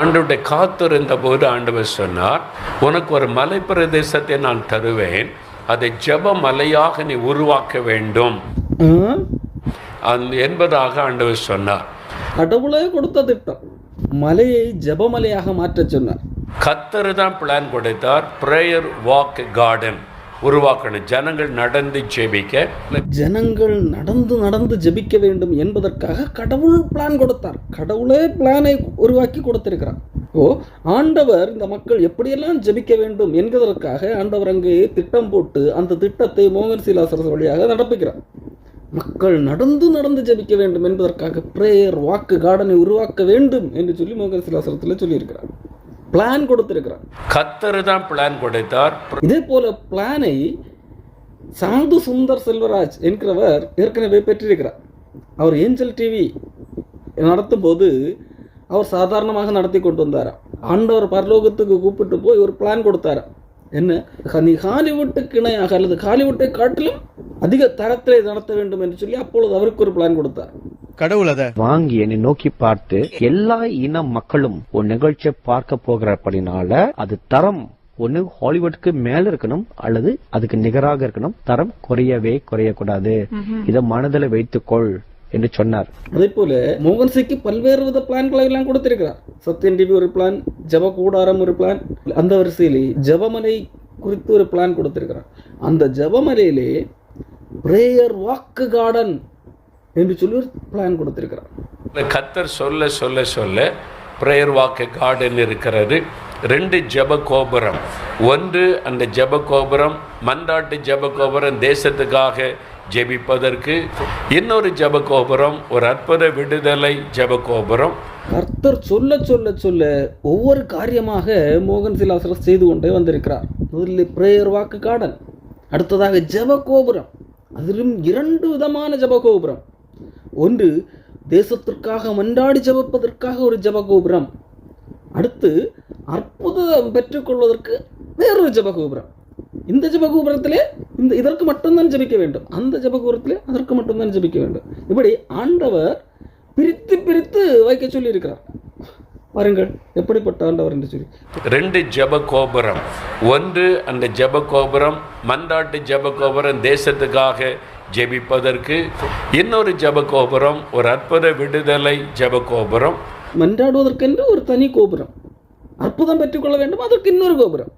ஆண்டவருடைய காத்திருந்த போது ஆண்டவர் சொன்னார் உனக்கு ஒரு மலை பிரதேசத்தை நான் தருவேன். அதை ஜெப மலையாக நீ உருவாக்க வேண்டும். என்பதாக ஆண்டவர் சொன்னார். கடவுளே கொடுத்த திட்டம். மலையை ஜெபமலையாக மாற்றச் சொன்னார். கத்தர் தான் பிளான் கொடுத்தார் ப்ரேயர் வாக் கார்டன் உருவாக்கணும் ஜனங்கள் நடந்து ஜெபிக்க. ஜனங்கள் நடந்து நடந்து ஜெபிக்க வேண்டும் என்பதற்காக கடவுள் பிளான் கொடுத்தார். கடவுளே பிளானை உருவாக்கி கொடுத்திருக்கிறார். ஓ ஆண்டவர் இந்த மக்கள் எப்படியெல்லாம் ஜெபிக்க வேண்டும் என்பதற்காக ஆண்டவர் அங்கே திட்டம் போட்டு அந்த திட்டத்தை மோகன் சீலாசரசு வழியாக நடப்புகிறார். மக்கள் நடந்து நடந்து ஜெபிக்க வேண்டும் என்பதற்காக பிரேயர் வாக்கு கார்டனை உருவாக்க வேண்டும் என்று சொல்லி மோகன் சீலாசரத்தில் சொல்லியிருக்கிறார். பிளான் கொடுத்திருக்கிறார். கத்தர் தான் பிளான் கொடுத்தார். இதே போல பிளானை சாது சுந்தர் செல்வராஜ் என்கிறவர் ஏற்கனவே பெற்றிருக்கிறார். அவர் ஏஞ்சல் டிவி நடத்தும் போது அவர் சாதாரணமாக நடத்தி கொண்டு வந்தாராம். ஆண்டவர் பரலோகத்துக்கு கூப்பிட்டு போய் ஒரு பிளான் கொடுத்தாராம். என்ன? நீ ஹாலிவுட்டுக்கு இணையாக அல்லது ஹாலிவுட்டை காட்டிலும் அதிக தரத்திலே நடத்த வேண்டும் என்று சொல்லி அப்பொழுது அவருக்கு ஒரு பிளான் கொடுத்தார். கடவுள் அத. வாங்கி என்னை நோக்கி பார்த்து எல்லா இன மக்களும் ஒரு நிகழ்ச்சியை பார்க்க போகிறபடினால அது தரம் ஒண்ணு ஹாலிவுட்க்கு மேல இருக்கணும் அல்லது அதுக்கு நிகராக இருக்கணும். தரம் குறையவே குறையக்கூடாது. இதை மனதில் வைத்துக்கொள். என்று சொன்னார். அதே போல மோகன் சிக்கு பல்வேறு வித பிளான்களை எல்லாம் கொடுத்திருக்கிறார். சத்யன் டிவி ஒரு பிளான் ஜப கூடாரம் ஒரு பிளான் அந்த வரிசையிலே ஜபமலை குறித்து ஒரு பிளான் கொடுத்திருக்கிறார். அந்த ஜபமலையிலே பிரேயர் வாக்கு கார்டன் என்று சொல்லி ஒரு பிளான் கொடுத்திருக்கிறார். கத்தர் சொல்ல சொல்ல சொல்ல ப்ரேயர் வாக்கு கார்டன் இருக்கிறது. ரெண்டு ஜெப கோபுரம். ஒன்று அந்த ஜெப கோபுரம் மன்றாட்டு ஜெப கோபுரம் தேசத்துக்காக ஜெபிப்பதற்கு இன்னொரு ஜப கோபுரம் ஒரு அற்புத விடுதலை ஜப கோபுரம் கர்த்தர் சொல்ல சொல்ல சொல்ல ஒவ்வொரு காரியமாக மோகன் சிலாசரஸ் செய்து கொண்டே வந்திருக்கிறார். முதலில் பிரேயர் வாக்கு கார்டன் அடுத்ததாக ஜெப கோபுரம் அதிலும் இரண்டு விதமான ஜெப கோபுரம் ஒன்று தேசத்திற்காக மன்றாடி ஜெபிப்பதற்காக ஒரு ஜெப கோபுரம் அடுத்து அற்புதம் பெற்றுக்கொள்வதற்கு வேறொரு ஜப கோபுரம் இந்த ஜெப கோபுரத்திலே இந்த இதற்கு மட்டும்தான் ஜெபிக்க வேண்டும். அந்த ஜெப கோபுரத்திலே அதற்கு மட்டும்தான் ஜெபிக்க வேண்டும். இப்படி ஆண்டவர் பிரித்து பிரித்து வைக்க சொல்லி இருக்கிறார் பாருங்கள் எப்படிப்பட்ட ஆண்டவர் என்று சொல்லி. ரெண்டு ஜெப கோபுரம் ஒன்று அந்த ஜெப கோபுரம் மன்றாட்டு ஜெப கோபுரம் தேசத்துக்காக ஜெபிப்பதற்கு. இன்னொரு ஜெப கோபுரம் ஒரு அற்புத விடுதலை ஜெப கோபுரம் மன்றாடுவதற்கென்று ஒரு தனி கோபுரம். அற்புதம் பெற்றுக்கொள்ள வேண்டும் அதற்கு இன்னொரு கோபுரம்.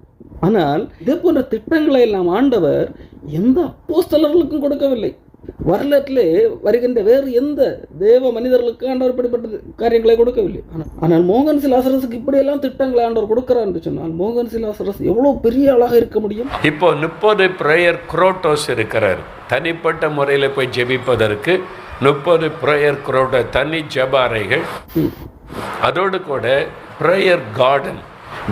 ஆனால் இதே போன்ற திட்டங்களை எல்லாம் ஆண்டவர் எந்த அப்போஸ்தலர்களுக்கும் கொடுக்கவில்லை. வரலாற்றிலே வருகின்ற வேறு எந்த தேவ மனிதர்களுக்கு ஆண்டவர் இப்படிப்பட்ட காரியங்களை கொடுக்கவில்லை. ஆனால் மோகன் சிலாசரசுக்கு இப்படியெல்லாம் திட்டங்களை ஆண்டவர் கொடுக்கிறார் என்று சொன்னால் மோகன் சிலாசரஸ் எவ்வளோ பெரிய ஆளாக இருக்க முடியும்? இப்போ முப்பது ப்ரேயர் குரோட்டோஸ் இருக்கிறார். தனிப்பட்ட முறையில் போய் ஜெபிப்பதற்கு முப்பது ப்ரேயர் குரோட்டோ தனி ஜெப அறைகள் அதோடு கூட ப்ரேயர் கார்டன்.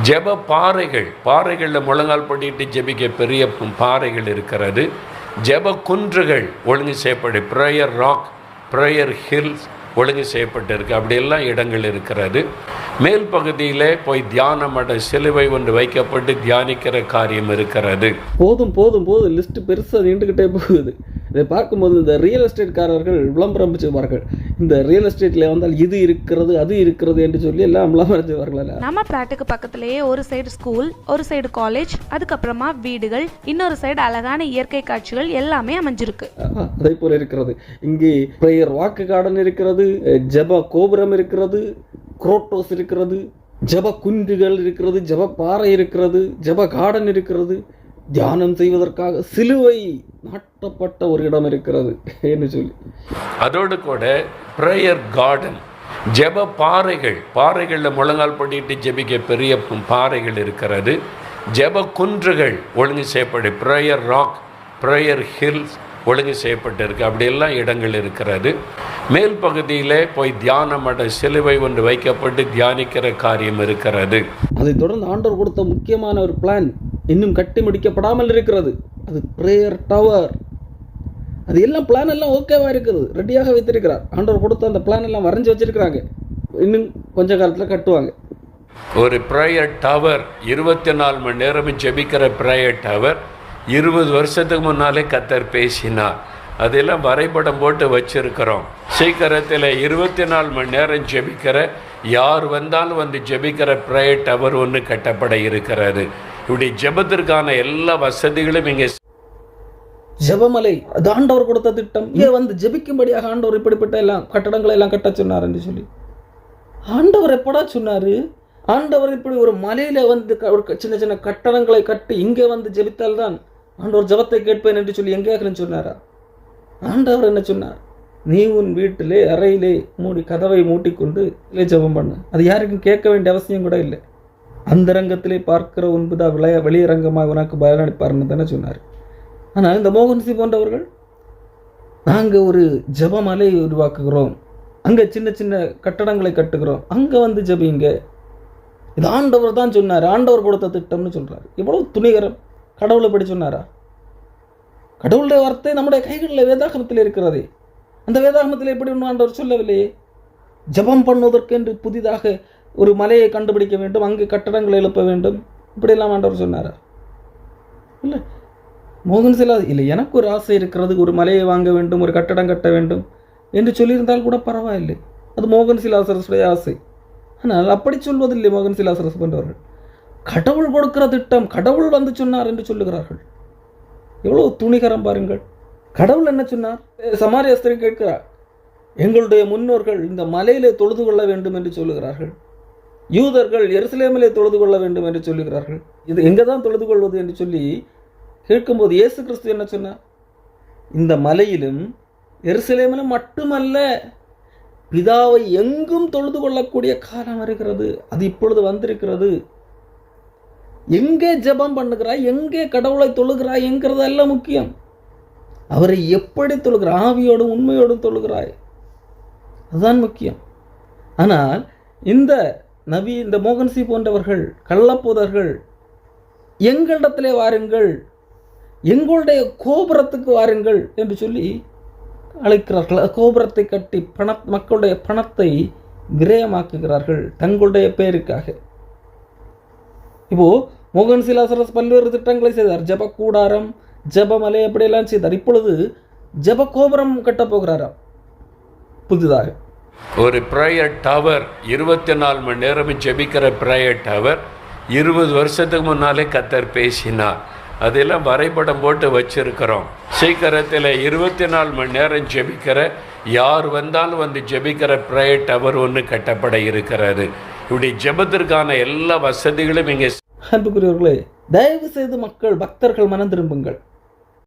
ஜெப பாறைகள் பாறைகளில் முழங்கால் பண்ணிட்டு ஜெபிக்க பெரிய பாறைகள் இருக்கிறது. ஜெப குன்றுகள் ஒழுங்கு செய்யப்படு ப்ரேயர் ராக் ப்ரேயர் ஹில்ஸ் ஒழுங்கு செய்யப்பட்டிருக்கு. அப்படியெல்லாம் இடங்கள் இருக்கிறது. மேல் பகுதியிலே போய் தியானம் அட சிலுவை ஒன்று வைக்கப்பட்டு தியானிக்கிற காரியம் இருக்கிறது. போதும் போதும் போதும். லிஸ்ட் பெருசாக நீண்டுக்கிட்டே போகுது. இதை பார்க்கும்போது இந்த ரியல் எஸ்டேட்காரர்கள் விளம்பரம் பிடிச்சிருப்பார்கள் இந்த ரியல் எஸ்டேட்டில் வந்தால் இது இருக்கிறது அது இருக்கிறது என்று சொல்லி எல்லாம் விளம்பரம் செய்வார்கள் நம்ம பிளாட்டுக்கு பக்கத்துலேயே ஒரு சைடு ஸ்கூல் ஒரு சைடு காலேஜ் அதுக்கப்புறமா வீடுகள் இன்னொரு சைடு அழகான இயற்கை காட்சிகள் எல்லாமே அமைஞ்சிருக்கு. அதே போல இருக்கிறது. இங்கே பிரேயர் வாக்கு கார்டன் இருக்கிறது ஜெப கோபுரம் இருக்கிறது குரோட்டோஸ் இருக்கிறது ஜெப குன்றுகள் இருக்கிறது ஜெப பாறை இருக்கிறது ஜெப கார்டன் இருக்கிறது. தியானம் செய்வதற்காக சிலுவை நாட்டப்பட்ட ஒரு இடம் இருக்கிறது என்று சொல்லி. அதோடு கூட ப்ரேயர் கார்டன் ஜெப பாறைகள் பாறைகளில் முழங்கால் பண்ணிட்டு ஜெபிக்க பெரிய பாறைகள் இருக்கிறது. ஜெப குன்றுகள் ஒழுங்கு செய்யப்படு ப்ரேயர் ராக் ப்ரேயர் ஹில்ஸ் ஒழுங்கு செய்யப்பட்டிருக்கு. அப்படியெல்லாம் இடங்கள் இருக்கிறது. மேல் பகுதியிலே போய் தியானம் அட சிலுவை ஒன்று வைக்கப்பட்டு தியானிக்கிற காரியம் இருக்கிறது. அதைத் தொடர்ந்து ஆண்டவர் கொடுத்த முக்கியமான ஒரு பிளான் இன்னும் கட்டி முடிக்கப்படாமல் இருக்கிறது. அது ப்ரேயர் டவர் அது எல்லாம் பிளான் எல்லாம் ஓகேவா இருக்குது. ரெடியாக வைத்திருக்கிறார். ஆண்டவர் கொடுத்த அந்த பிளான் எல்லாம் வரைஞ்சி வச்சிருக்கிறாங்க. இன்னும் கொஞ்ச காலத்தில் கட்டுவாங்க. ஒரு ப்ரேயர் டவர் இருபத்தி நாலு மணி நேரமும் ஜெபிக்கிற ப்ரேயர் டவர் இருபது வருஷத்துக்கு முன்னாலே கத்தர் பேசினார். அதெல்லாம் வரைபடம் போட்டு வச்சிருக்கிறோம். சீக்கிரத்தில் இருபத்தி நாலு மணி நேரம் ஜெபிக்கிற யார் வந்தாலும் வந்து ஜெபிக்கிற ப்ரேயர் டவர் ஒன்று கட்டப்பட இருக்கிறது. இப்படி ஜெபத்திற்கான எல்லா வசதிகளும் இங்கே ஜெபமலை அது ஆண்டவர் கொடுத்த திட்டம். இங்கே வந்து ஜெபிக்கும்படியாக ஆண்டவர் இப்படிப்பட்ட எல்லாம் கட்டடங்களை எல்லாம் கட்ட சொன்னார் என்று சொல்லி. ஆண்டவர் எப்படா சொன்னார்? ஆண்டவர் இப்படி ஒரு மலையில் வந்து க- ஒரு சின்ன சின்ன கட்டடங்களை கட்டி இங்கே வந்து ஜெபித்தால் தான் ஆண்டவர் ஜெபத்தை கேட்பேன் என்று சொல்லி எங்கேயாக்கலன்னு சொன்னாரா? ஆண்டவர் என்ன சொன்னார்? நீ உன் வீட்டிலே அறையிலே மூடி கதவை மூட்டிக்கொண்டு இல்லை ஜெபம் பண்ணு. அது யாருக்கும் கேட்க வேண்டிய அவசியம் கூட இல்லை. அந்தரங்கத்திலே பார்க்கிற உன்புதா விளைய வெளியரங்கமாக உனக்கு பயனளிப்பார்னு தானே சொன்னார். ஆனால் இந்த மோகன்சி போன்றவர்கள் நாங்கள் ஒரு ஜெபமலை உருவாக்குகிறோம் அங்கே சின்ன சின்ன கட்டடங்களை கட்டுகிறோம் அங்கே வந்து ஜபிங்க. இது ஆண்டவர் தான் சொன்னார் ஆண்டவர் கொடுத்த திட்டம்னு சொல்கிறார் இவ்வளோ துணிகரம் கடவுளை படி சொன்னாரா? கடவுளுடைய வார்த்தை நம்முடைய கைகளில் வேதாகமத்தில் இருக்கிறதே. அந்த வேதாகமத்தில் எப்படி ஒன்றும் ஆண்டவர் சொல்லவில்லையே? ஜெபம் பண்ணுவதற்கென்று புதிதாக ஒரு மலையை கண்டுபிடிக்க வேண்டும் அங்கு கட்டடங்களை எழுப்ப வேண்டும். இப்படியெல்லாம் ஆண்டவர் சொன்னாரா? இல்லை. மோகன் சிலா இல்லை எனக்கு ஒரு ஆசை இருக்கிறது ஒரு மலையை வாங்க வேண்டும் ஒரு கட்டடம் கட்ட வேண்டும் என்று சொல்லியிருந்தால் கூட பரவாயில்லை. அது மோகன் சிலாசரசுடைய ஆசை. ஆனால் அப்படி சொல்வதில்லை மோகன் சிலாசரசு போன்றவர்கள். கடவுள் கொடுக்கிற திட்டம் கடவுள் வந்து சொன்னார் என்று சொல்லுகிறார்கள். எவ்வளோ துணிகரம் பாருங்கள். கடவுள் என்ன சொன்னார்? சமாரியஸ்தரை கேட்கிறார். எங்களுடைய முன்னோர்கள் இந்த மலையிலே தொழுது கொள்ள வேண்டும் என்று சொல்லுகிறார்கள். யூதர்கள் எருசலேமிலே தொழுது கொள்ள வேண்டும் என்று சொல்லுகிறார்கள். இது எங்கே தான் தொழுது கொள்வது என்று சொல்லி கேட்கும்போது இயேசு கிறிஸ்து என்ன சொன்னார்? இந்த மலையிலும் எருசலேமிலும் மட்டுமல்ல பிதாவை எங்கும் தொழுது கொள்ளக்கூடிய காலம் வருகிறது. அது இப்பொழுது வந்திருக்கிறது. எங்கே ஜெபம் பண்ணுகிறாய்? எங்கே கடவுளை தொழுகிறாய் என்கிறதெல்லாம் முக்கியம். அவரை எப்படி தொழுகிறாய்? ஆவியோடும் உண்மையோடும் தொழுகிறாய். அதுதான் முக்கியம். ஆனால் இந்த நபி இந்த மோகன்சி போன்றவர்கள் கள்ளப்போதர்கள் எங்களிடத்திலே வாருங்கள் எங்களுடைய கோபுரத்துக்கு வாருங்கள் என்று சொல்லி அழைக்கிறார்கள். கோபுரத்தை கட்டி பண மக்களுடைய பணத்தை விரயமாக்குகிறார்கள் தங்களுடைய பெயருக்காக இப்போ மோகன் சிலாசரஸ் பல்வேறு திட்டங்களை செய்தார். ஜப கூடாரம் ஜபமலை அப்படியெல்லாம் செய்தார். இப்பொழுது ஜப கோபுரம் கட்டப் போகிறாராம். புதிதாக. ஒரு ப்ரேயர் டவர் இருபத்தி நாலு மணி நேரம் ஜெபிக்கிற ப்ரேயர் டவர் இருபது வருஷத்துக்கு முன்னாலே கத்தர் பேசினார். அதெல்லாம் வரைபடம் போட்டு வச்சிருக்கிறோம். சீக்கிரத்தில் இருபத்தி நாலு மணி நேரம் ஜெபிக்கிற யார் வந்தாலும் வந்து ஜெபிக்கிற ப்ரேயர் டவர் ஒன்று கட்டப்பட இருக்கிறது. இப்படி ஜெபத்திற்கான எல்லா வசதிகளும் இங்கே அன்புக்குரியவர்களே தயவு செய்து மக்கள் பக்தர்கள் மனம் திரும்புங்கள்.